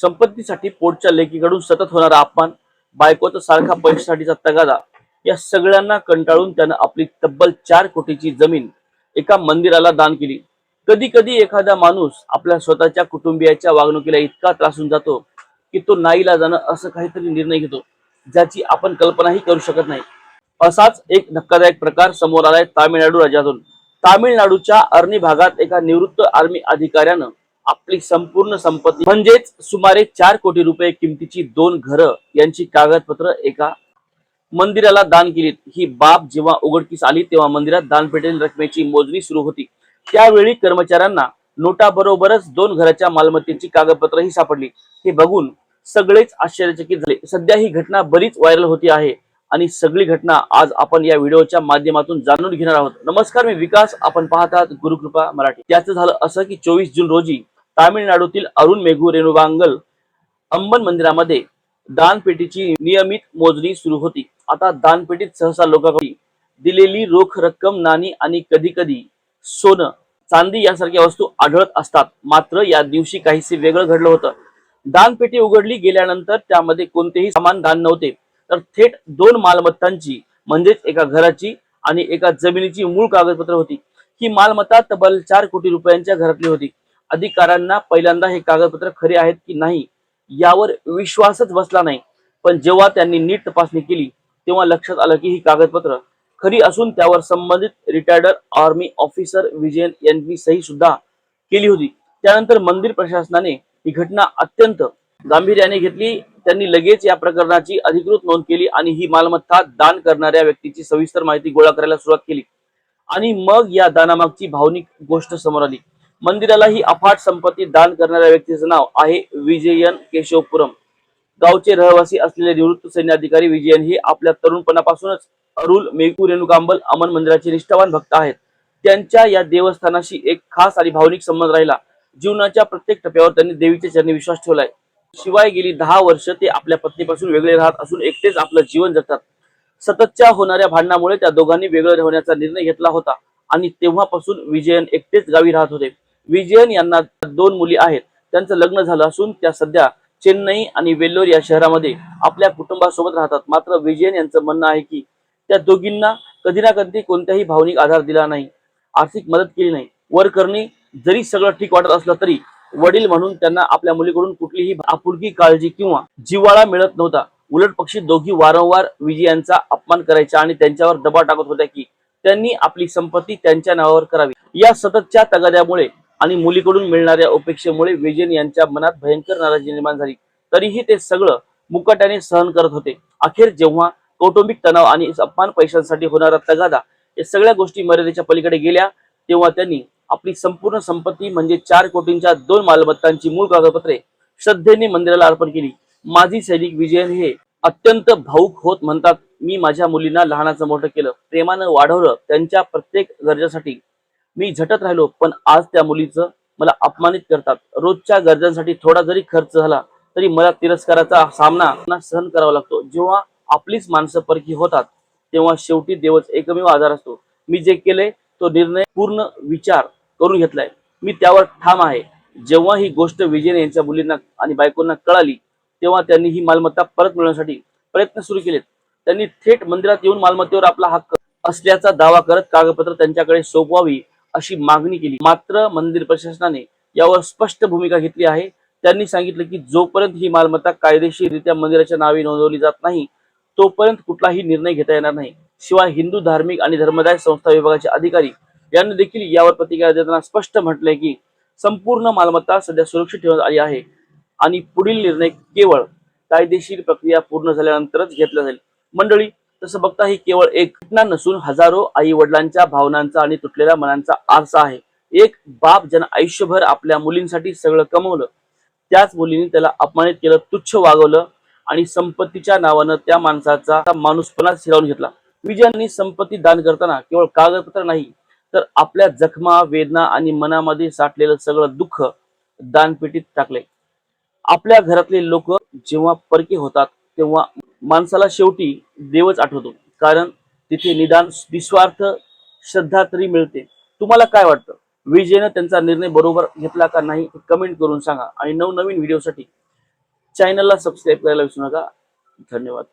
संपत्तीसाठी पोटच्या लेकीकडून सतत होणारा अपमान बायकोचा सारखा पैशासाठीचा तगादा या सगळ्यांना कंटाळून त्यानं आपली तब्बल चार कोटीची जमीन एका मंदिराला दान केली. कधी कधी एखादा माणूस आपल्या स्वतःच्या कुटुंबियाच्या वागणुकीला इतका त्रासून जातो की तो नाईला जाणं असं काहीतरी निर्णय घेतो ज्याची आपण कल्पनाही करू शकत नाही. असाच एक धक्कादायक प्रकार समोर आलाय तामिळनाडू राज्यातून. तामिळनाडूच्या अर्नी भागात एका निवृत्त आर्मी अधिकाऱ्यानं आपली संपूर्ण संपत्ती. म्हणजेच सुमारे चार कोटी रुपये किमतीची दोन घरं यांची कागदपत्र एका मंदिराला दान केलीत. ही बाब जेव्हा उघडकीस आली तेव्हा मंदिरात दान पेटेल रकमेची मोजणी सुरू होती. त्यावेळी कर्मचाऱ्यांना नोटाबरोबरच दोन घराच्या मालमत्तेची कागदपत्रही सापडली. हे बघून सगळेच आश्चर्यचकित झाले. सध्या ही घटना बरीच व्हायरल होती आहे. आणि सगळी घटना आज आपण या व्हिडिओच्या माध्यमातून जाणून घेणार आहोत. नमस्कार मी विकास. आपण पाहतात गुरुकृपा मराठी. त्याचं झालं असं की चोवीस जून रोजी तामिळनाडूतील अरुण मेघू रेणुबांगल अंबन मंदिरामध्ये दानपेटीची नियमित मोजणी सुरू होती. आता दानपेटीत सहसा लोकांकडे दिलेली रोख रक्कम नाणी आणि कधी कधी सोनं चांदी यासारख्या वस्तू आढळत असतात. मात्र या दिवशी काहीसे वेगळं घडलं होतं. दानपेटी उघडली गेल्यानंतर त्यामध्ये कोणतेही सामान दान नव्हते. तर थेट दोन मालमत्तांची म्हणजेच एका घराची आणि एका जमिनीची मूळ कागदपत्र होती. ही मालमत्ता तब्बल चार कोटी रुपयांच्या घरातली होती. अधिकाऱ्यांना पहिल्यांदा हे कागदपत्र खरे आहेत की नाही यावर विश्वासच बसला नाही. पण जेव्हा त्यांनी नीट तपासणी केली तेव्हा लक्षात आलं की ही कागदपत्र खरी असून त्यावर संबंधित रिटायर्ड आर्मी ऑफिसर विजयन यांनी सही सुद्धा केली होती. त्यानंतर मंदिर प्रशासनाने ही घटना अत्यंत गांभीर्याने घेतली. त्यांनी लगेच या प्रकरणाची अधिकृत नोंद केली आणि ही मालमत्ता दान करणाऱ्या व्यक्तीची सविस्तर माहिती गोळा करायला सुरुवात केली. आणि मग या दानामागची भावनिक गोष्ट समोर आली. मंदिराला ही अफाट संपत्ती दान करणाऱ्या व्यक्तीचं नाव आहे विजयन केशवपुरम. गावचे रहिवासी असलेले निवृत्त सैन्य अधिकारी विजयन हे आपल्या तरुणपणापासूनच अरुल मेकू रेणुकांबल अमन मंदिराचे निष्ठावान भक्त आहेत. त्यांच्या या देवस्थानाशी एक खास आणि भावनिक संबंध राहिला. जीवनाच्या प्रत्येक टप्प्यावर त्यांनी देवीच्या चरणी विश्वास ठेवलाय. शिवाय गेली दहा वर्ष ते आपल्या पत्नीपासून वेगळे राहत असून एकटेच आपलं जीवन जगतात. सततच्या होणाऱ्या भांडणामुळे त्या दोघांनी वेगळं होण्याचा निर्णय घेतला होता आणि तेव्हापासून विजयन एकटेच गावी राहत होते. विजयन यांना दोन मुली आहेत. त्यांचं लग्न झालं असून त्या सध्या चेन्नई आणि वेल्लोर या शहरामध्ये आपल्या कुटुंबासोबत राहतात. मात्र विजयन यांचं म्हणणं आहे की त्या दोघींना कधी ना कधी कोणत्याही भावनिक आधार दिला नाही. आर्थिक मदत केली नाही. वर करणे जरी सगळं ठीक वाटत असलं तरी वडील म्हणून त्यांना आपल्या मुलीकडून कुठलीही आपुलकी काळजी किंवा जिव्हाळा मिळत नव्हता. उलट पक्षी दोघी वारंवार विजयांचा अपमान करायच्या आणि त्यांच्यावर दबाव टाकत होत्या की त्यांनी आपली संपत्ती त्यांच्या नावावर करावी. या सततच्या तगाद्यामुळे आणि मुलीकडून मिळणाऱ्या उपेक्षेमुळे विजयन यांच्या मनात भयंकर नाराजी निर्माण झाली. तरीही ते सगळं मुकाट्याने सहन करत होते. अखेर जेव्हा कौटुंबिक तणाव आणि अपमान पैशांसाठी होणारा तगादा या सगळ्या गोष्टी मर्यादेच्या पलीकडे गेल्या तेव्हा त्यांनी आपली संपूर्ण संपत्ती म्हणजे चार कोटींच्या दोन मालमत्तांची मूळ कागदपत्रे श्रद्धेने मंदिराला अर्पण केली. माझी सैनिक विजयन हे अत्यंत भाऊक होत म्हणतात. मी माझ्या मुलींना लहानाचं मोठं केलं प्रेमानं वाढवलं त्यांच्या प्रत्येक गरजासाठी. मी झटत राहिलो पण आज त्या मुलीचं मला अपमानित करतात. रोजच्या गरजांसाठी थोडा जरी खर्च झाला तरी मला तिरस्काराचा सामना सहन करावा लागतो. जेव्हा आपलीच माणसं परकी होतात तेव्हा शेवटी देवच एकमेव आधार असतो. मी जे केले तो निर्णय पूर्ण विचार करून घेतलाय. मी त्यावर ठाम आहे. जेव्हा ही गोष्ट विजयने यांच्या मुलींना आणि बायकोंना कळाली तेव्हा त्यांनी ही मालमत्ता परत मिळवण्यासाठी प्रयत्न सुरू केलेत. त्यांनी थेट मंदिरात येऊन मालमत्तेवर आपला हक्क असल्याचा दावा करत कागदपत्र त्यांच्याकडे सोपवावी अशी मागणी केली. मात्र मंदिर प्रशासनाने यावर स्पष्ट भूमिका घेतली आहे. त्यांनी सांगितलं की जोपर्यंत ही मालमत्ता कायदेशीररित्या मंदिराच्या नावे नोंदवली जात नाही तोपर्यंत कुठलाही निर्णय घेता येणार नाही. शिवाय हिंदू धार्मिक आणि धर्मदाय संस्था विभागाचे अधिकारी यांनी देखील यावर प्रतिक्रिया देताना स्पष्ट म्हटलंय की संपूर्ण मालमत्ता सध्या सुरक्षित ठेवण्यात आली आहे आणि पुढील निर्णय केवळ कायदेशीर प्रक्रिया पूर्ण झाल्यानंतरच घेतला जाईल. मंडळी तसं बघता ही केवळ एक घटना नसून हजारो आई वडिलांच्या भावनांचा आणि तुटलेल्या मनांचा आरसा आहे. एक बाप ज्यानं आयुष्यभर आपल्या मुलींसाठी सगळं कमवलं त्याच मुलीने त्याला अपमानित केलं तुच्छ वागवलं आणि संपत्तीच्या नावानं त्या माणसाचा माणूसपणा हिरावून घेतला. विजयांनी संपत्ती दान करताना केवळ कागदपत्र नाही तर आपल्या जखमा वेदना आणि मनामध्ये साठलेलं सगळं दुःख दानपेटीत टाकले आपल्या घरातले लोक जेव्हा परके होतात तेव्हा माणसाला शेवटी देवच आठवतो. कारण तिथे निदान निस्वार्थ श्रद्धा तरी मिळते. तुम्हाला काय वाटतं? विजयनं त्यांचा निर्णय बरोबर घेतला का नाही कमेंट करून सांगा. आणि नवनवीन व्हिडिओसाठी चॅनलला सबस्क्राईब करायला विसरू नका. धन्यवाद.